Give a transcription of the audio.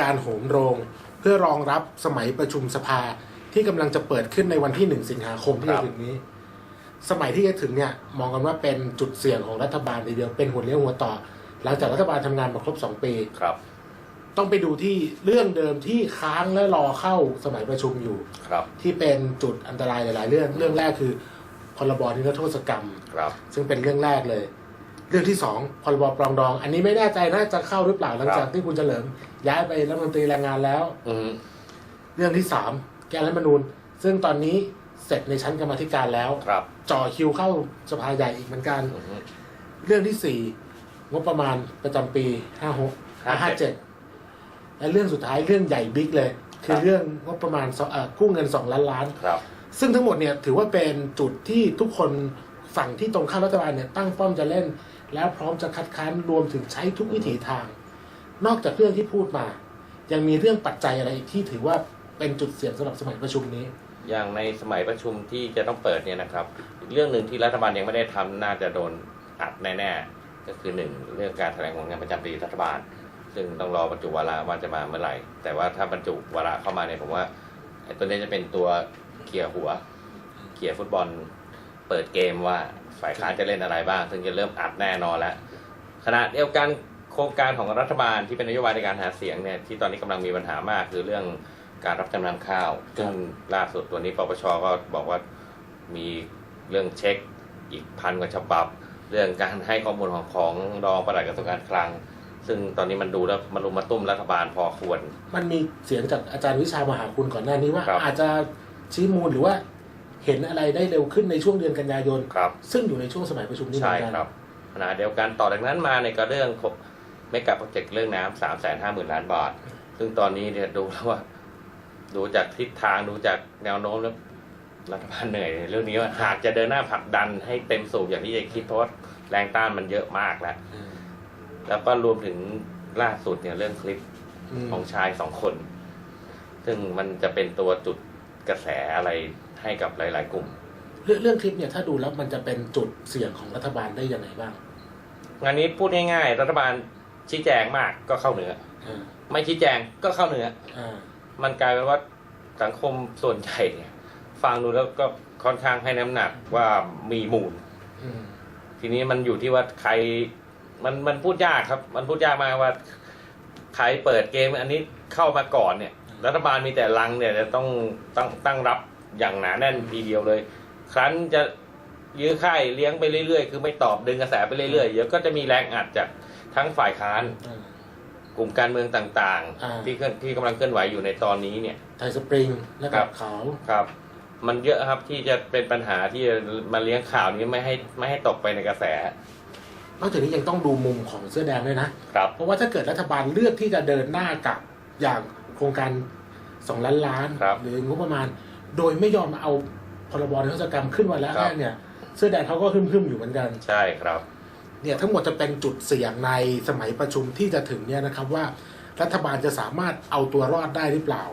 การโหมโรง เพื่อรองรับสมัยประชุมสภาที่กำลังจะเปิดขึ้นในวันที่หนึ่งสิงหาคมที่ครัจะบถึงนี้ สมัยที่จะถึงเนี่ยมองกันว่าเป็นจุดเสี่ยงของรัฐบาลทีเดียวเป็นหัวเลี้ยวหัวต่อ หลังจากรัฐบาลทำงานมาครบสองปีครับ ต้องไปดูที่เรื่องเดิมที่ค้างและรอเข้าสมัยประชุมอยู่ครับ ที่เป็นจุดอันตรายหลาย ๆ เรื่องเรื่องแรกคือพรบนิรโทษกรรมครับ ซึ่งเป็นเรื่องแรกเลย เรื่องที่สองพรบปรองดอง อันนี้ไม่แน่ใจน่าจะเข้าหรือเปล่าหลังจากที่คุณเฉลิม ย้ายไปรัฐมนตรีแรงงานแล้ว อืมเรื่องที่สามแก้รัฐธรรมนูญ ซึ่งตอนนี้เสร็จในชั้นกรรมาธิการแล้ว ครับจ่อคิวเข้าสภาใหญ่อีกเหมือนกัน อืม เรื่องที่สี่งบประมาณประจำปีห้าหกห้าเจ็ดและเรื่องสุดท้ายเรื่องใหญ่บิ๊กเลย คือเรื่องงบประมาณสองเอ่อกู้เงินสองล้านล้าน ครับ ซึ่งทั้งหมดเนี่ยถือว่าเป็นจุดที่ทุกคนฝั่งที่ตรงข้ามรัฐบาลเนี่ยตั้งป้อมจะเล่น แล้วพร้อมจะคัดค้านรวมถึงใช้ทุกวิถีทาง นอกจากเรื่องที่พูดมา ยังมีเรื่องปัจจัยอะไรที่ถือว่าเป็นจุดเสี่ยงสำหรับสมัยประชุมนี้ อย่างในสมัยประชุมที่จะต้องเปิดเนี่ยนะครับ เรื่องหนึ่งที่รัฐบาลยังไม่ได้ทำน่าจะโดนอัดแน่ๆก็คือหนึ่งเรื่องการแถลงผลงานประจำปีรัฐบาล ซึ่งต้องรอบรรจุวาระว่าจะมาเมื่อไหร่ แต่ว่าถ้าบรรจุวาระเข้ามาเนี่ยผมว่าตัวนี้จะเป็นตัวเขี่ยหัวเขี่ยฟุตบอล เปิดเกมว่า ฝ่ายค้านจะเล่นอะไรบ้าง ซึ่งจะเริ่มอัดแน่นอนแล้วขณะเดียวกันโครงการของรัฐบาลที่เป็นนโยบายในการหาเสียงเนี่ยที่ตอนนี้กำลังมีปัญหามากคือเรื่องการรับจำนำข้าวซึ่งล่าสุดตัวนี้ปปชก็บอกว่ามีเรื่องเช็คอีกพันกว่าฉบับ เรื่องการให้ข้อมูลของของรองปลัดกระทรวงการคลัง ซึ่งตอนนี้มันดูแล้วมันรุมมาตุ้มรัฐบาลพอควร มันมีเสียงจากอาจารย์วิชามหาคุณก่อนหน้านี้ว่าครับอาจจะชี้มูลหรือว่า เห็นอะไรได้เร็วขึ้นในช่วงเดือนกันยายน ครับ ซึ่งอยู่ในช่วงสมัยประชุมนี้เหมืใช่อนกัน ครับขณะเดียวกันต่อจากนั้นมาในยก็เรื่องไม่กับโปรเจกต์เรื่องน้ำสามแสนห้าหมื่นล้านบาท ซึ่งตอนนี้เนี่ยดูแล้วว่า ดูจากทิศทางดูจากแนวโน้มแล้วรัฐบาลเหนื่อยในเรื่องนี้ว่าหากจะเดินหน้าผลักดันให้เต็มสูบอย่างที่จะคิดเพราะว่าแรงต้านมันเยอะมากแล้วอืมแล้วก็รวมถึงล่าสุดเนี่ยเรื่องคลิปอืมของชายสองคน ซึ่งมันจะเป็นตัวจุดกระแสอะไร ให้กับหลาย ๆ กลุ่ม เรื่องเรื่องคลิปเนี่ยถ้าดูแล้วมันจะเป็นจุดเสี่ยงของรัฐบาลได้ยังไงบ้างงานนี้พูดง่าย ๆ รัฐบาลชี้แจงมากก็เข้าเหนืออ่าไม่ชี้แจงก็เข้าเหนืออ่ามันกลายเป็นว่าสังคมส่วนใหญ่เนี่ย ฟังดูแล้วก็ค่อนข้างให้น้ำหนักว่ามีมูล อืมทีนี้มันอยู่ที่ว่าใครมันมันพูดยากครับ มันพูดยากมากว่า ใครเปิดเกมอันนี้เข้ามาก่อนเนี่ย รัฐบาลมีแต่ลังเนี่ยจะต้องตั้งตั้งรับ อย่างหนาแน่นทีเดียวเลย ครั้นจะยื้อค่ายเลี้ยงไปเรื่อยๆ คือไม่ตอบดึงกระแสไปเรื่อยๆ เดี๋ยวก็จะมีแรงอัดจากทั้งฝ่ายค้านอ่ากลุ่มการเมืองต่างอ่า ๆ ที่เคลื่อนที่กำลังเคลื่อนไหวอยู่ในตอนนี้เนี่ย ไทยสปริงและครักับ บขาวครับ มันเยอะครับที่จะเป็นปัญหาที่จะมาเลี้ยงข่าวนี้ไม่ให้ไม่ให้ตกไปในกระแสนอกจากนี้ยังต้องดูมุมของเสื้อแดงด้วยนะ ครับ เพราะว่าถ้าเกิดรัฐบาลเลือกที่จะเดินหน้ากับอย่างโครงการสองล้านล้าน ครับ หรืองบประมาณ โดยไม่ยอมเอาพรบนิรโทษกรรมขึ้นวันแรครักบเนี่ย เสื้อแดงเขาก็หึ่มๆอยู่เหมือนกัน ใช่ครับ เนี่ยทั้งหมดจะเป็นจุดเสี่ยงในสมัยประชุมที่จะถึงเนี่ยนะครับว่ารัฐบาลจะสามารถเอาตัวรอดได้หรือเปล่า